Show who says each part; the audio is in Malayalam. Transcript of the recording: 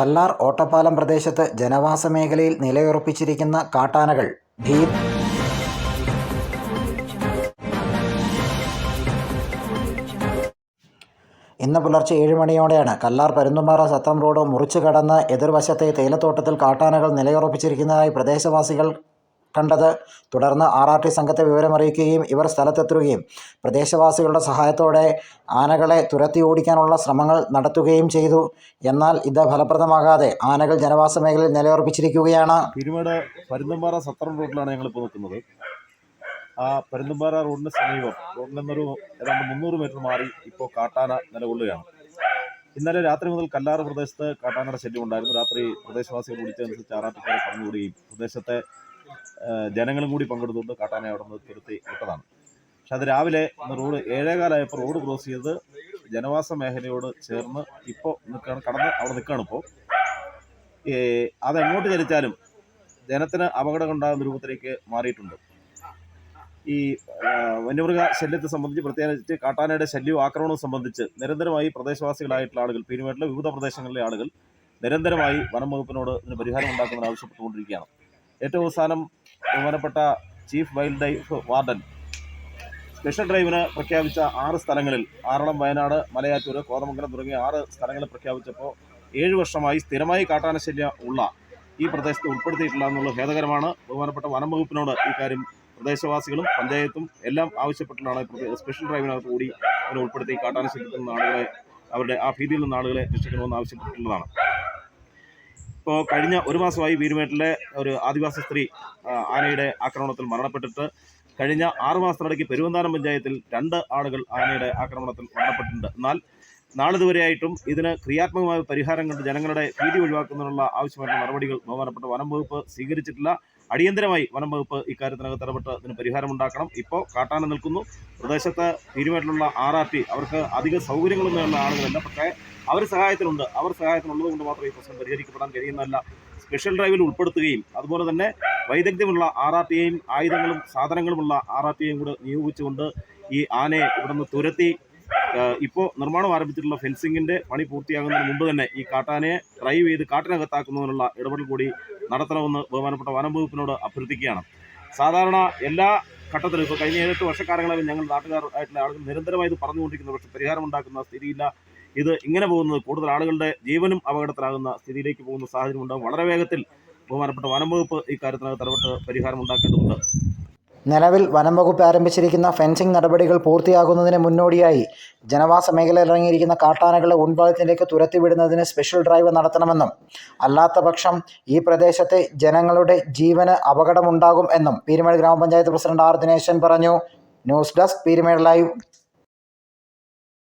Speaker 1: കല്ലാർ ഓട്ടപ്പാലം പ്രദേശത്ത് ജനവാസ മേഖലയിൽ നിലയുറപ്പിച്ചിരിക്കുന്ന കാട്ടാനകൾ. ഭീ. ഇന്ന് പുലർച്ചെ ഏഴ് മണിയോടെയാണ് കല്ലാർ പരുന്തുംപാറ സത്രം റോഡ് മുറിച്ചു കടന്ന് എതിർവശത്തെ തേയിലത്തോട്ടത്തിൽ കാട്ടാനകൾ നിലയുറപ്പിച്ചിരിക്കുന്നതായി പ്രദേശവാസികൾ കണ്ടത്. തുടർന്ന് ആർ ആർ ടി സംഘത്തെ വിവരമറിയിക്കുകയും ഇവർ സ്ഥലത്തെത്തുകയും പ്രദേശവാസികളുടെ സഹായത്തോടെ ആനകളെ തുരത്തി ഓടിക്കാനുള്ള ശ്രമങ്ങൾ നടത്തുകയും ചെയ്തു. എന്നാൽ ഇത് ഫലപ്രദമാകാതെ ആനകൾ ജനവാസ മേഖലയിൽ നിലയുറപ്പിച്ചിരിക്കുകയാണ്.
Speaker 2: പിരുമേട് പരുന്തുംപാറ സത്രം റോഡിലാണ് ഞങ്ങളിപ്പോൾ നിൽക്കുന്നത്. ആ പരുന്തുംപാറ റോഡിന് സമീപം റോഡിൽ നിന്നൊരു ഏതാണ്ട് മുന്നൂറ് മീറ്റർ മാറി ഇപ്പോൾ കാട്ടാന നിലകൊള്ളുകയാണ്. ഇന്നലെ രാത്രി മുതൽ കല്ലാറ് പ്രദേശത്ത് കാട്ടാനയുടെ ശല്യം ഉണ്ടായിരുന്നു. രാത്രി പ്രദേശവാസികൾ വിളിച്ചതനുസരിച്ച് ആറാട്ടുകാരെ പറഞ്ഞുകൂടുകയും പ്രദേശത്തെ ജനങ്ങളും കൂടി പങ്കെടുത്തുകൊണ്ട് കാട്ടാനെ അവിടെ നിന്ന് തുരുത്തി വിട്ടതാണ്. പക്ഷെ അത് രാവിലെ റോഡ് ഏഴേകാലായപ്പോൾ റോഡ് ക്രോസ് ചെയ്ത് ജനവാസ മേഖലയോട് ചേർന്ന് ഇപ്പോൾ നിൽക്കുകയാണ് കടന്ന് അവിടെ നിൽക്കുകയാണ് ഇപ്പോൾ. അതെങ്ങോട്ട് ചലിച്ചാലും ജനത്തിന് അപകടം ഉണ്ടാകുന്ന രൂപത്തിലേക്ക് മാറിയിട്ടുണ്ട്. ഈ വന്യമൃഗ ശല്യത്തെ സംബന്ധിച്ച് പ്രത്യേകിച്ച് കാട്ടാനയുടെ ശല്യവും ആക്രമണവും സംബന്ധിച്ച് നിരന്തരമായി പ്രദേശവാസികളായിട്ടുള്ള ആളുകൾ പീരുമേട്ടിലെ വിവിധ പ്രദേശങ്ങളിലെ ആളുകൾ നിരന്തരമായി വനം വകുപ്പിനോട് ഇതിന് പരിഹാരം ഉണ്ടാക്കുന്നതിന് ആവശ്യപ്പെട്ടുകൊണ്ടിരിക്കുകയാണ്. ഏറ്റവും അവസാനം ബഹുമാനപ്പെട്ട chief wildlife warden. Special ഡ്രൈവിന് പ്രഖ്യാപിച്ച ആറ് സ്ഥലങ്ങളിൽ ആറളം വയനാട് മലയാറ്റൂർ കോതമംഗലം തുടങ്ങിയ ആറ് സ്ഥലങ്ങൾ പ്രഖ്യാപിച്ചപ്പോൾ ഏഴ് വർഷമായി സ്ഥിരമായി കാട്ടാനശല്യം ഉള്ള ഈ പ്രദേശത്ത് ഉൾപ്പെടുത്തിയിട്ടില്ല എന്നുള്ളത് ഖേദകരമാണ്. ബഹുമാനപ്പെട്ട വനം വകുപ്പിനോട് ഈ കാര്യം പ്രദേശവാസികളും പഞ്ചായത്തും എല്ലാം ആവശ്യപ്പെട്ടിട്ടാണ് സ്പെഷ്യൽ ഡ്രൈവിനകത്ത് കൂടി ഇതിനെ ഉൾപ്പെടുത്തി കാട്ടാനശല്യത്തിൽ നിന്ന് ആളുകളെ അവരുടെ ആ ഭീതിയിൽ നിന്ന് ആളുകളെ രക്ഷിക്കണമെന്ന് ആവശ്യപ്പെട്ടിട്ടുള്ളതാണ്. ഇപ്പോൾ കഴിഞ്ഞ ഒരു മാസമായി വീരുമേട്ടിലെ ഒരു ആദിവാസി സ്ത്രീ ആനയുടെ ആക്രമണത്തിൽ മരണപ്പെട്ടിട്ട് കഴിഞ്ഞ ആറു മാസത്തിനിടയ്ക്ക് പെരുവന്താനം പഞ്ചായത്തിൽ രണ്ട് ആളുകൾ ആനയുടെ ആക്രമണത്തിൽ മരണപ്പെട്ടിട്ടുണ്ട്. എന്നാൽ നാളിതുവരെയായിട്ടും ഇതിന് ക്രിയാത്മകമായ പരിഹാരം കണ്ട് ജനങ്ങളുടെ ഭീതി ഒഴിവാക്കുന്നതിനുള്ള ആവശ്യമായിട്ടുള്ള നടപടികൾ ബഹുമാനപ്പെട്ട വനം വകുപ്പ് സ്വീകരിച്ചിട്ടില്ല. അടിയന്തരമായി വനം വകുപ്പ് ഇക്കാര്യത്തിനകത്ത് ഇടപെട്ട് ഇതിന് പരിഹാരമുണ്ടാക്കണം ഇപ്പോൾ കാട്ടാന നിൽക്കുന്നു. പ്രദേശത്ത് തീരുമാനത്തിലുള്ള ആർ ആർ ടി അവർക്ക് അധിക സൗകര്യങ്ങളൊന്നുമുള്ള ആളുകളല്ല. പക്ഷേ അവർ സഹായത്തിനുണ്ട്. അവർ സഹായത്തിനുള്ളത് കൊണ്ട് മാത്രമേ ഈ പ്രശ്നം പരിഹരിക്കപ്പെടാൻ കഴിയുന്നതല്ല. സ്പെഷ്യൽ ഡ്രൈവിൽ ഉൾപ്പെടുത്തുകയും അതുപോലെ തന്നെ വൈദഗ്ധ്യമുള്ള ആർ ആർ ടിയെയും ആയുധങ്ങളും സാധനങ്ങളുമുള്ള ആർ ആർ ടിയെയും കൂടെ നിയോഗിച്ചുകൊണ്ട് ഈ ആനയെ ഇവിടുന്ന് തുരത്തി ഇപ്പോൾ നിർമ്മാണം ആരംഭിച്ചിട്ടുള്ള ഫെൻസിങ്ങിന്റെ പണി പൂർത്തിയാകുന്നതിന് മുമ്പ് തന്നെ ഈ കാട്ടാനയെ ഡ്രൈവ് ചെയ്ത് കാട്ടിനകത്താക്കുന്നതിനുള്ള ഇടപെടൽ കൂടി നടത്തണമെന്ന് ബഹുമാനപ്പെട്ട വനം വകുപ്പിനോട് അഭ്യർത്ഥിക്കുകയാണ്. സാധാരണ എല്ലാ ഘട്ടത്തിലും ഇപ്പോൾ കഴിഞ്ഞ ഏഴെട്ട് വർഷക്കാലങ്ങളിൽ ഞങ്ങൾ നാട്ടുകാരായിട്ടുള്ള ആളുകൾ നിരന്തരമായി ഇത് പറഞ്ഞുകൊണ്ടിരിക്കുന്നു. പക്ഷേ പരിഹാരം ഉണ്ടാക്കുന്ന സ്ഥിതിയില്ല. ഇത് ഇങ്ങനെ പോകുന്നത് കൂടുതൽ ആളുകളുടെ ജീവനും അപകടത്തിലാകുന്ന സ്ഥിതിയിലേക്ക് പോകുന്ന സാഹചര്യമുണ്ടാകും വളരെ വേഗത്തിൽ ബഹുമാനപ്പെട്ട വനം വകുപ്പ് ഇക്കാര്യത്തിനകത്ത് ഇടപെട്ട് പരിഹാരം ഉണ്ടാക്കേണ്ടതുണ്ട്.
Speaker 1: നിലവിൽ വനം വകുപ്പ് ആരംഭിച്ചിരിക്കുന്ന ഫെൻസിംഗ് നടപടികൾ പൂർത്തിയാകുന്നതിന് മുന്നോടിയായി ജനവാസ മേഖലയിൽ ഇറങ്ങിയിരിക്കുന്ന കാട്ടാനകളെ ഉൾഭാഗത്തിലേക്ക് തുരത്തിവിടുന്നതിന് സ്പെഷ്യൽ ഡ്രൈവ് നടത്തണമെന്നും അല്ലാത്ത പക്ഷം ഈ പ്രദേശത്തെ ജനങ്ങളുടെ ജീവന് അപകടമുണ്ടാകും എന്നും പീരുമേട് ഗ്രാമപഞ്ചായത്ത് പ്രസിഡന്റ് ആർ ദിനേശൻ പറഞ്ഞു. News desk Peermade live.